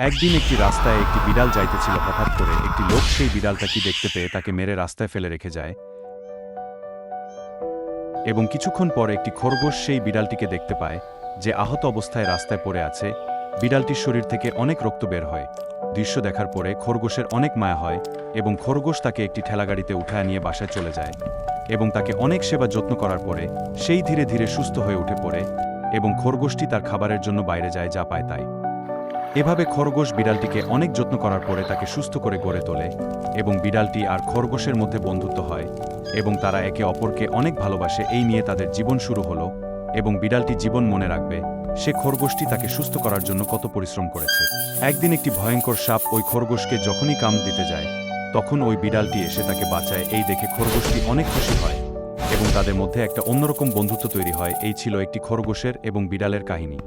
একদিন একটি রাস্তায় একটি বিড়াল যাইতেছিল হঠাৎ করে। একটি লোক সেই বিড়ালটা কি দেখতে পেয়ে তাকে মেরে রাস্তায় ফেলে রেখে যায়। এবং কিছুক্ষণ পর একটি খরগোশ সেই বিড়ালটিকে দেখতে পায় যে আহত অবস্থায় রাস্তায় পড়ে আছে। বিড়ালটির শরীর থেকে অনেক রক্ত বের হয়। দৃশ্য দেখার পরে খরগোশের অনেক মায়া হয় এবং খরগোশ তাকে একটি ঠেলাগাড়িতে উঠায় নিয়ে বাসায় চলে যায় এবং তাকে অনেক সেবা যত্ন করার পরে সেই ধীরে ধীরে সুস্থ হয়ে উঠে পড়ে এবং খরগোশটি তার খাবারের জন্য বাইরে যায় যা পায় তাই। এভাবে খরগোশ বিড়ালটিকে অনেক যত্ন করার পরে তাকে সুস্থ করে গড়ে তোলে এবং বিড়ালটি আর খরগোশের মধ্যে বন্ধুত্ব হয় এবং তারা একে অপরকে অনেক ভালোবাসে। এই নিয়ে তাদের জীবন শুরু হলো এবং বিড়ালটি জীবন মনে রাখবে। সে খরগোশটি তাকে সুস্থ করার জন্য কত পরিশ্রম করেছে। একদিন একটি ভয়ঙ্কর সাপ ওই খরগোশকে যখনই কাম দিতে যায়, তখন ওই বিড়ালটি এসে তাকে বাঁচায়। এই দেখে খরগোশটি অনেক খুশি হয় এবং তাদের মধ্যে একটা অন্যরকম বন্ধুত্ব তৈরি হয়। এই ছিল একটি খরগোশের এবং বিড়ালের কাহিনী।